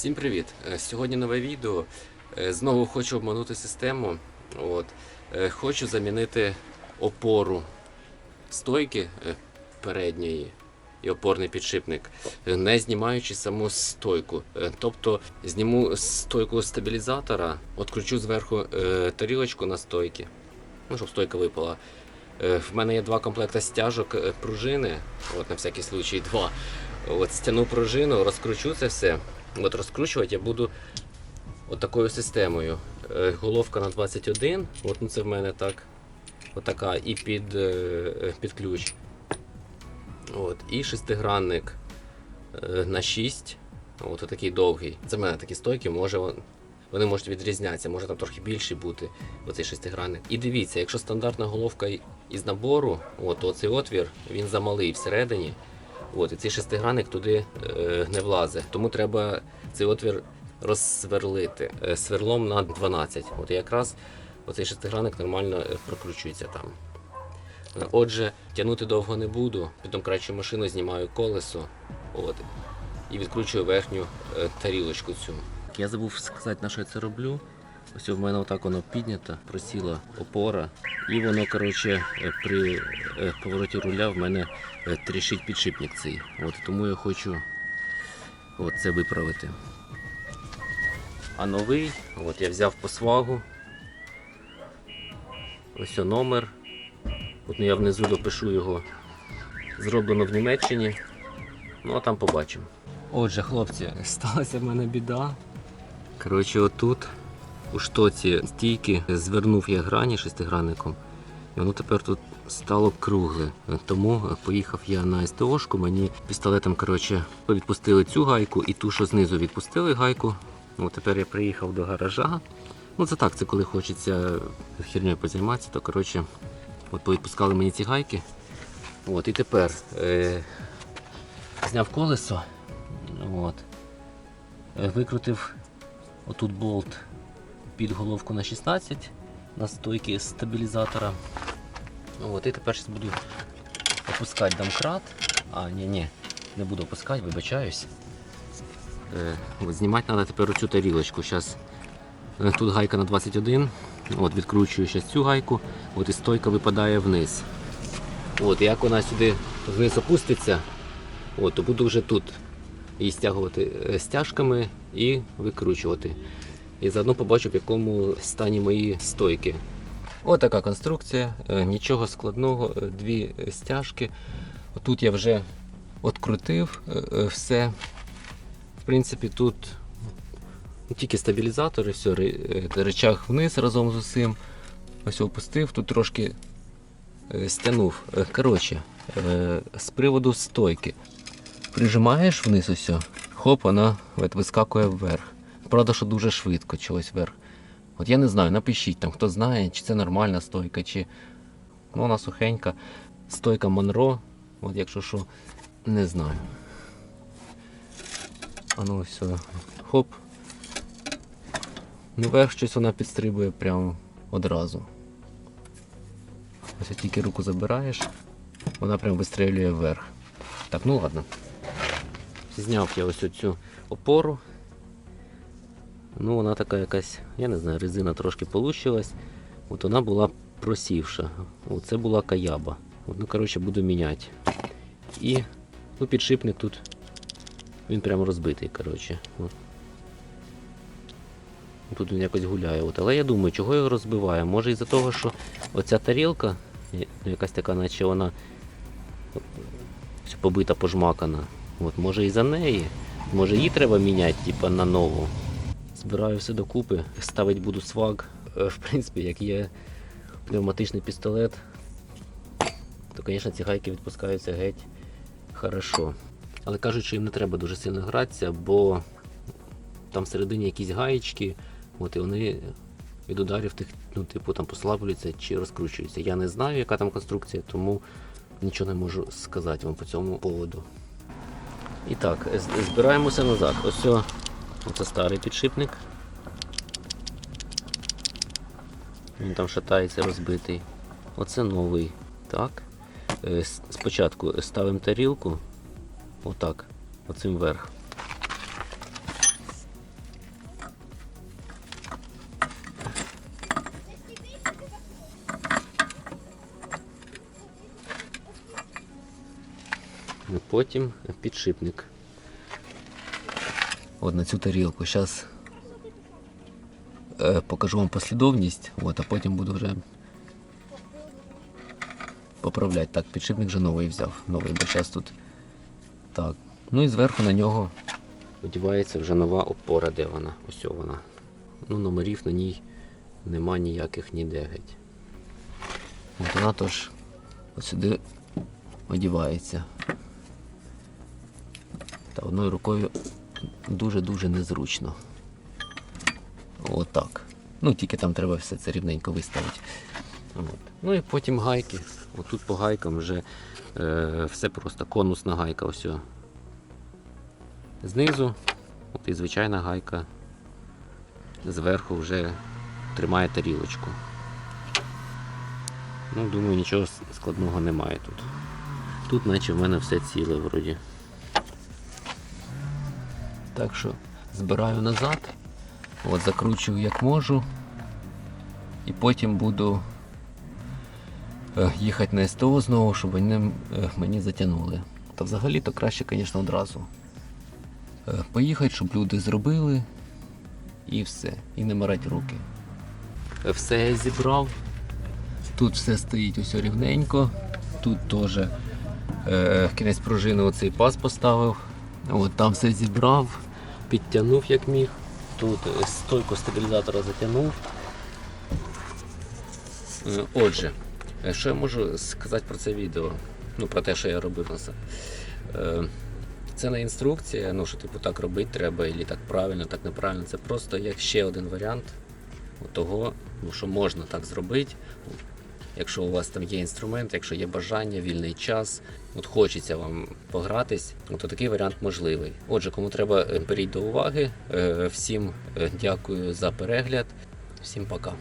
Всім привіт! Е, Сьогодні нове відео. Е, Знову хочу обманути систему. От. Е, Хочу замінити опору стойки передньої і опорний підшипник, не знімаючи саму стойку. Тобто зніму стойку стабілізатора, откручу зверху тарілочку на стойки, ну, щоб стойка випала. В мене є два комплекти стяжок пружини, от на всякий случай два. От стяну пружину, розкручу це все. От розкручувати я буду от такою системою. Е, Головка на 21, от ну це в мене так. Отака і під, е, е, під ключ. От, і шестигранник на 6. От такий довгий. Це в мене такі стойки, може вон- вони можуть відрізнятися, може там трохи більший бути, оцей шестигранник. І дивіться, якщо стандартна головка із набору, от, то цей отвір, він замалий всередині. От, і цей шестигранник туди е, не влазить. Тому треба цей отвір розсверлити е, сверлом на 12. От якраз оцей шестигранник нормально е, прокручується там. Е, Отже, тягнути довго не буду, потім краще машину знімаю колесо от, і відкручую верхню е, тарілочку цю. Я забув сказати, на що я це роблю. Ось в мене отак воно піднято, просіла опора, і воно коротше, е, при е, повороті руля в мене е, тріщить підшипник цей. От, тому я хочу от, це виправити. А новий, от я взяв по свагу. Ось о номер. От ну, я внизу допишу його. Зроблено в Німеччині. Ну а там побачимо. Отже, хлопці, сталася в мене біда. Коротше, отут у штоці стійки звернув я грані шестигранником. І воно тепер тут стало кругле. Тому поїхав я на СТОшку, мені пістолетом коротше, відпустили цю гайку і ту, що знизу відпустили гайку. От тепер я приїхав до гаража. Ну це так, це коли хочеться хернею позайматися, то коротше, от повідпускали мені ці гайки. От, і тепер е, зняв колесо, от, е, викрутив отут болт під головку на 16 на стойки стабілізатора. От, і тепер буду опускати домкрат. А, ні, ні, не буду опускати, вибачаюсь. Е, знімати треба тепер оцю тарілочку. Зараз тут гайка на 21. От, відкручую зараз цю гайку, от і стойка випадає вниз. От, як вона сюди вниз опуститься, от, то буду вже тут її стягувати е, стяжками і викручувати. І заодно побачу, в якому стані мої стойки. Ось така конструкція, е, нічого складного, е, дві стяжки. Тут я вже відкрутив е, все. В принципі, тут тільки стабілізатори, все, е, речах вниз разом з усім. Ось опустив, тут трошки стягнув. Е, Коротше, з приводу стойки. Прижимаєш вниз усе, хоп, вона вискакує вверх. Правда, що дуже швидко чогось вверх. От я не знаю, напишіть там, хто знає, чи це нормальна стойка, чи ну, вона сухенька. Стойка Монро, от якщо що, не знаю. А ну все. Хоп. Ну вверх щось вона підстрибує прямо одразу. Ось тільки руку забираєш, вона прям вистрілює вверх. Так, ну ладно. Зняв я ось цю опору. Ну, вона така якась, я не знаю, резина трошки получилась. От вона була просівша. Оце була каяба. От, ну, коротше, буду міняти. І ну, підшипник тут. Він прямо розбитий, коротше. От. Тут він якось гуляє. От. Але я думаю, чого його розбиває? Може із-за того, що оця тарілка, ну, якась така, наче вона побита, пожмакана. От, може і за неї. Може її треба міняти, типа на нову. Збираю все докупи, ставити буду сваг. Е, В принципі, як є пневматичний пістолет, то, звісно, ці гайки відпускаються геть хорошо. Але кажуть, що їм не треба дуже сильно гратися, бо там всередині якісь гаєчки, от, і вони від ударів тих, ну, типу, там послаблюються чи розкручуються. Я не знаю, яка там конструкція, тому нічого не можу сказати вам по цьому поводу. І так, збираємося назад. Ось Ну, це старий підшипник. Він там шатається розбитий. Оце новий. Так. Е, спочатку ставимо тарілку отак, оцим вверх. Потім підшипник. От на цю тарілку. Зараз покажу вам послідовність, от, а потім буду вже поправляти. Так, підшипник вже новий взяв. Новий, бо зараз тут. Так. Ну і зверху на нього одівається вже нова опора, де вона. Ось вона. Ну, номерів на ній нема ніяких ніде геть. От вона тож сюди одівається. Та одною рукою дуже-дуже незручно. Отак. Ну, тільки там треба все це рівненько виставити. От. Ну і потім гайки. Отут по гайкам вже е, все просто конусна гайка. Ось. Знизу, от і звичайна гайка. Зверху вже тримає тарілочку. Ну, думаю, нічого складного немає тут. Тут наче в мене все ціле вроді. Так що збираю назад, от закручую як можу. І потім буду е, їхати на СТО знову, щоб вони е, мені затягнули. Та взагалі то краще, звісно, одразу. Е, Поїхати, щоб люди зробили і все. І не марать руки. Все я зібрав. Тут все стоїть ось рівненько. Тут теж е, кінець пружини оцей паз поставив. От там все зібрав, підтягнув як міг. Тут е, стойку стабілізатора затягнув. Е, Отже, е, що я можу сказати про це відео? Ну, про те, що я робив на це. Це не інструкція, ну що типу так робити треба, і так правильно, так неправильно. Це просто як ще один варіант того, ну, що можна так зробити. Якщо у вас там є інструмент, якщо є бажання, вільний час, от хочеться вам погратись, то такий варіант можливий. Отже, кому треба, е, беріть до уваги. Е, Всім е, дякую за перегляд. Всім пока.